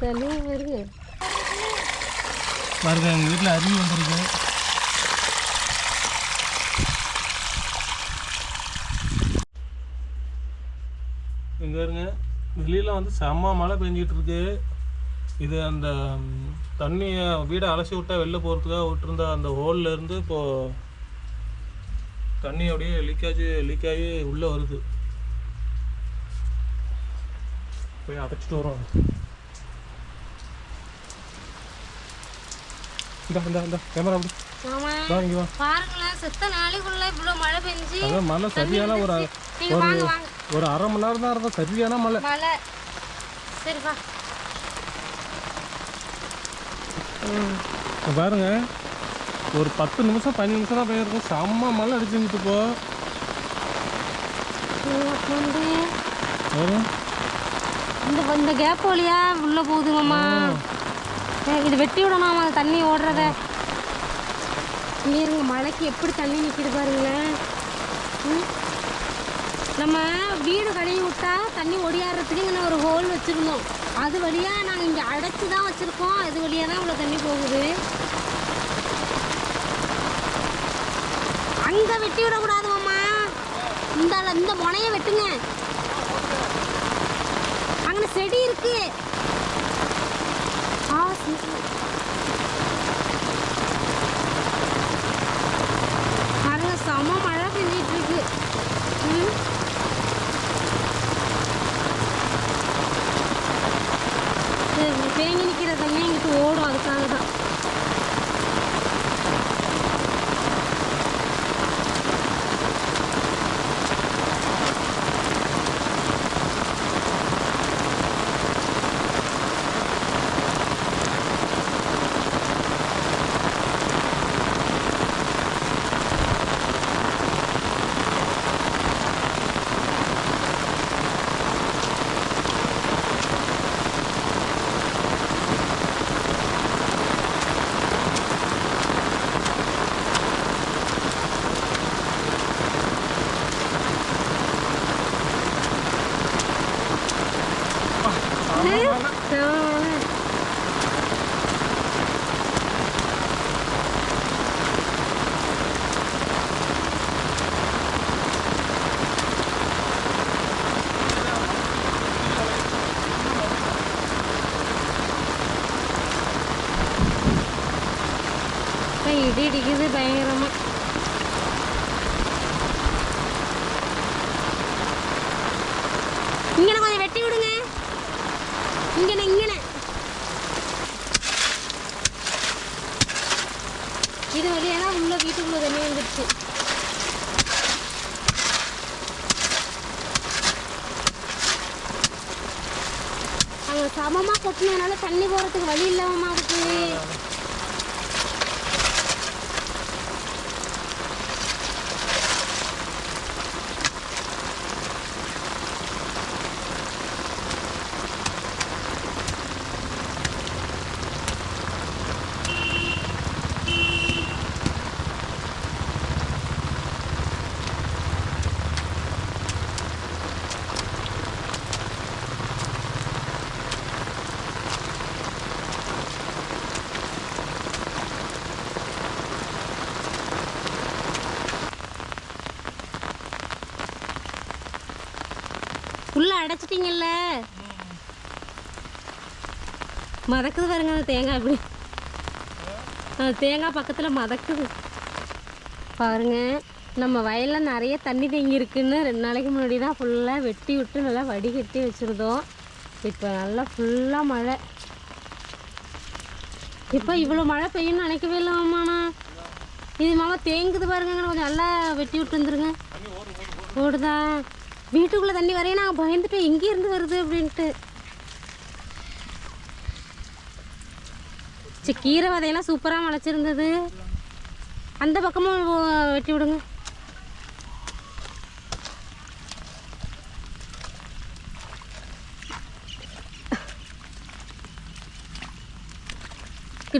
தனியாக பாருங்க எங்கள் வீட்டில் அருவி வந்துருக்கு. இங்கே இருங்க வெளியில் வந்து செம்ம மழை பெஞ்சிட்டு இருக்கு. இது அந்த தண்ணியை வீடை அலசி விட்டா வெளில போகிறதுக்காக விட்டுருந்த அந்த ஹோல்லேருந்து இப்போது தண்ணி அப்படியே லீக்காகி லீக் ஆகி உள்ளே வருது. போய் அடைச்சிட்டு வரோம் இந்த இந்த இந்த கேமரா அப்படி ஆமா வா இங்கே வா. பாருங்களேன் செத்த நாளைக்குள்ள இவ்வளோ மழை பெஞ்சு அதான் மழை சரியான ஒரு ஒரு அரை மணி நேரம் தான் இருக்கும் சரியான மழை. மழை. சரி வா. இப்ப பாருங்க. ஒரு பத்து நிமிஷம் பதினஞ்சு நிமிஷம் தான் பெய்யிருக்கும் செம்ம மழை வந்து வரும் இந்த இந்த கேப் வழியா உள்ள போகுதுங்கம்மா. இது வெட்டி விடணும்? அது தண்ணி ஓடுறத. இருங்க மழைக்கு எப்படி தண்ணி நிற்கிது பாருங்களேன். நம்ம வீடு கழுவி விட்டா தண்ணி ஒடியாடுறதுக்கு இங்கே ஒரு ஹோல் வச்சுருந்தோம். அது வழியாக நாங்கள் இங்கே அடைச்சி தான் வச்சுருக்கோம். அது வழியாக தான் இவ்வளோ தண்ணி போகுது. அங்கே வெட்டி விடக்கூடாதுமாம்மா இந்த இந்த முனையை வெட்டுங்க. செடி இருக்கு. ஆ பாருங்க செம மழை பெஞ்சிட்டு இருக்கு. ம். இது தேங்கி நிற்கிற தண்ணி இங்கிட்டு ஓடும்? அதுக்காக தான் இப்ப இடி இடிக்குது பயங்கரமா. இங்கே கொஞ்சம் வெட்டி விடுங்க. இங்கே இங்கே இது வழியா தான் உள்ள வீட்டுக்குள்ள தண்ணி வந்துடுச்சு அவங்க சமமாக கொட்டினதுனால தண்ணி போகிறதுக்கு வழி இல்லாமல் இருக்குது உள்ள மதக்குது பாருங்க அந்த தேங்காய் அப்படி. அந்த தேங்காய் பக்கத்தில் மதக்குது. பாருங்க நம்ம வயலில் நிறைய தண்ணி தேங்கி இருக்குன்னு ரெண்டு நாளைக்கு முன்னாடி தான் ஃபுல்லாக வெட்டி விட்டு நல்லா வடிகட்டி வச்சுருந்தோம். இப்போ நல்லா ஃபுல்லாக மழை. இப்போ இவ்வளோ மழை பெய்யும்னு நினைக்கவே இல்லை மாமாண்ணா இது மாமா தேங்குது பாருங்க கொஞ்சம் நல்லா வெட்டி விட்டு வந்துருங்க. ஓடுதான் வீட்டுக்குள்ளே தண்ணி வரையும் நாங்கள் பயந்துட்டோம் எங்கேருந்து வருது அப்படின்ட்டு. சரி கீரை விதையெல்லாம் சூப்பராக முளைச்சிருந்தது. அந்த பக்கமும் வெட்டி விடுங்க.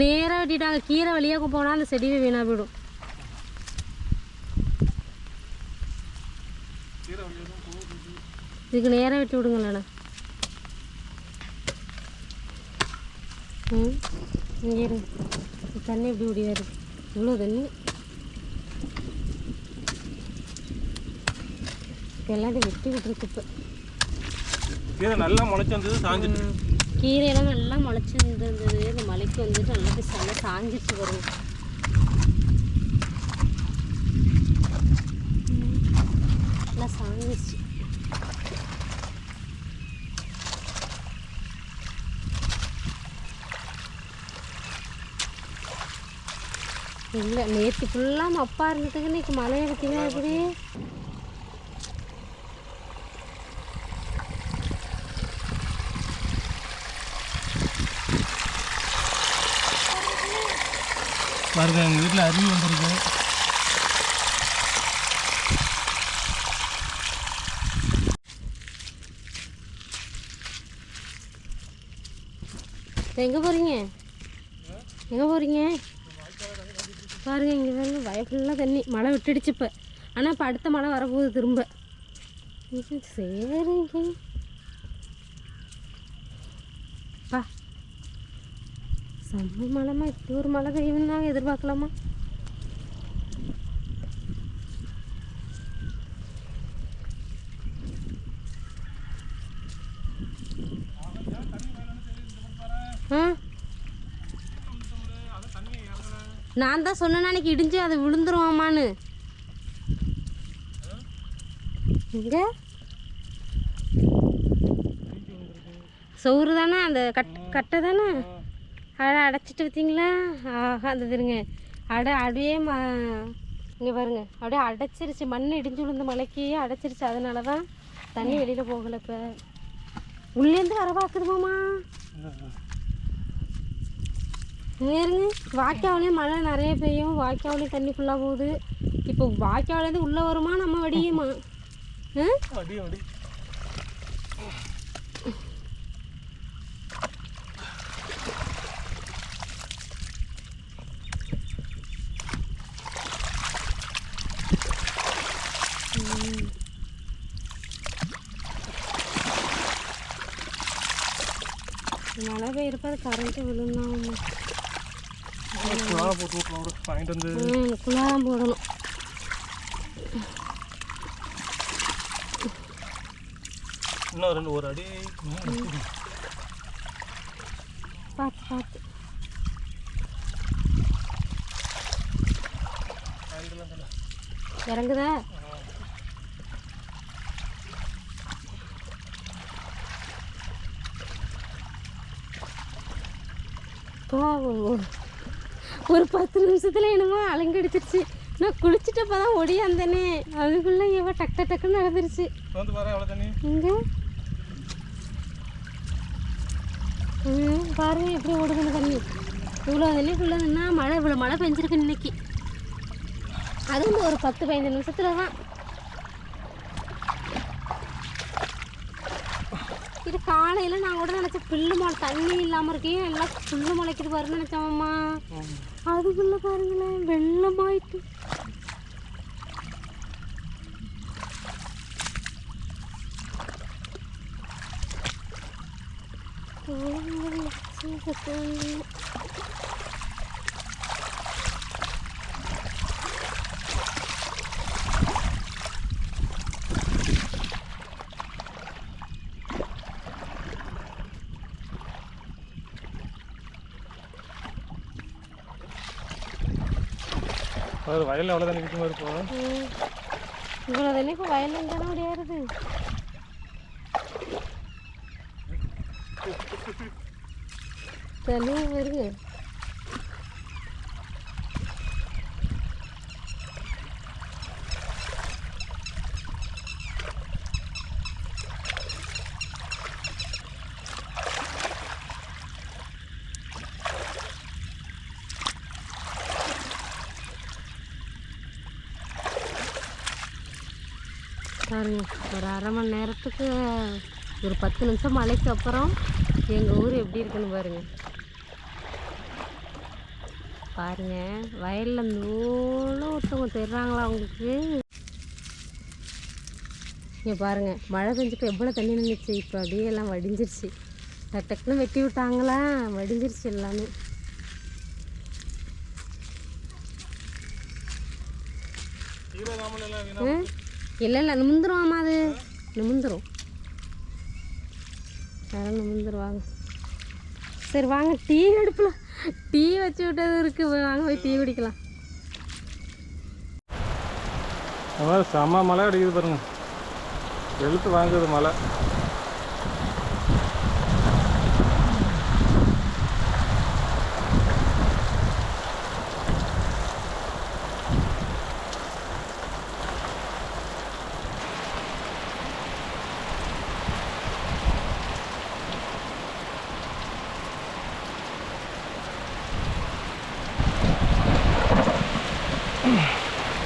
நேராக வெட்டிட்டாங்க. கீரை வழியாக போனால் அந்த செடியை வீணாக போயிடும். இதுக்கு நேராக வெட்டி விடுங்களேண்ணா ம் இங்கே தண்ணி எப்படி ஓடியாரு இவ்வளோ தண்ணி. எல்லாத்தையும் வெட்டி விட்டுருக்கு இப்போ. கீரை நல்லா முளைச்சி வந்தது சாஞ்சிட்டு கீரையெல்லாம் நல்லா முளைச்சி இருந்தது இந்த மலைக்கு வந்துட்டு நல்லா நல்லா சாஞ்சிச்சு வரும் நல்லா சாஞ்சிச்சு இல்லை நேற்று ஃபுல்லாக மப்பா இருந்ததுக்கு இன்னைக்கு மழையை பார்த்தீங்கன்னா எப்படி பாருங்க எங்கள் வீட்டில் அருவி வந்துருக்கு. எங்கே போகிறீங்க எங்கே போகிறீங்க பாருங்க இங்கே பாருங்க வய தண்ணி. மழை விட்டுடுச்சு இப்போ. ஆனால் இப்போ அடுத்த மழை வரப்போகுது திரும்ப. சரிங்க. பா. செம்ம மழைமா இப்படி ஒரு மழை பெய்யும்னு எதிர்பார்க்கலாமா ஆ நான் தான் சொன்னேன் அன்னைக்கு இடிஞ்சு அது விழுந்துருவாமான்னு. இங்க சோறு தானே? அந்த கட் கட்டை தானே? அட அடைச்சிட்டு பார்த்தீங்களா ஆஹா அந்த இருங்க. அடை அப்படியே ம இங்கே பாருங்க. அப்படியே அடைச்சிருச்சு. மண் இடிஞ்சு விழுந்த மலைக்கு அடைச்சிருச்சு. அதனால தான் தண்ணி வெளியில் போகலை இப்போ. உள்ளேருந்து வர பார்க்குதுமாம்மா நேருங்க வாய்க்காவிலையும் மழை நிறைய பெய்யும். வாய்க்காவிலையும் தண்ணி ஃபுல்லாக போகுது. இப்போ வாய்க்காவிலேருந்து உள்ளே வருமா? நம்ம வடியுமா? மழை பெய்யறப்ப அது கரண்ட்டு விழுந்தாமா குழாம் போட்டு விட்லாம் விடு. வாங்கிட்டு வந்து குழாம் போடணும் இன்னும் ரெண்டு ஒரு அடி பார்த்து பார்த்து இறங்குதா பாவம். ஒரு பத்து நிமிஷத்துல என்னமோ அலங்கடிச்சிருச்சு நான் குளிச்சுட்டப்ப தான் ஒடியாந்தேனே அதுக்குள்ளே எவ டக்கு டக்குன்னு நடந்துருச்சு. எவ்வளோ இங்க பாருங்க எப்படி ஓடுதுன்னு தண்ணி. இவ்வளோ தண்ணிக்குள்ளே நின்னா மழை இவ்வளோ மழை பெஞ்சிருக்கு இன்னைக்கு. அதுவும் ஒரு பத்து பதினஞ்சு நிமிஷத்துல தான் இது காலையில் நான் கூட நினச்சேன் புல்லு முளை தண்ணி இல்லாமல் இருக்கேன் எல்லாம் புல்லு முளைக்குது பாருன்னு நினச்சோம்மா அதுக்குள்ளே பாருங்களேன் வெள்ளமாயிட்டு. ஒரு வயலில் எவ்வளோ தண்ணி நிற்கும் இருப்போம் இவ்வளோ தண்ணி இப்போ வயலில் தானே முடியாது. தண்ணி வருது. பாருங்க ஒரு அரை மணி நேரத்துக்கு ஒரு பத்து நிமிஷம் மழைக்கு அப்புறம் எங்கள் ஊர் எப்படி இருக்குன்னு பாருங்க. பாருங்க வயலில் நூலும் ஒருத்தவங்க தெரிறாங்களா அவங்களுக்கு. இங்கே பாருங்க மழை பெஞ்சப்போ எவ்வளோ தண்ணி நின்றுச்சு இப்போ அப்படியே எல்லாம் வடிஞ்சிருச்சு. டக்கு டக்குன்னு வெட்டி விட்டாங்களா? வடிஞ்சிருச்சு எல்லாமே. கீரை இல்லை இல்லை நிமிந்துருவாமா அது. நிமிந்துரும் அதெல்லாம் நிமிந்துருவாங்க சரி வாங்க டீ அடுப்பில் டீ வச்சு விட்டது இருக்குது வாங்க போய் டீ குடிக்கலாம். செம்ம மழை அடிக்குது பாருங்க. வெளுத்து வாங்குது மழை.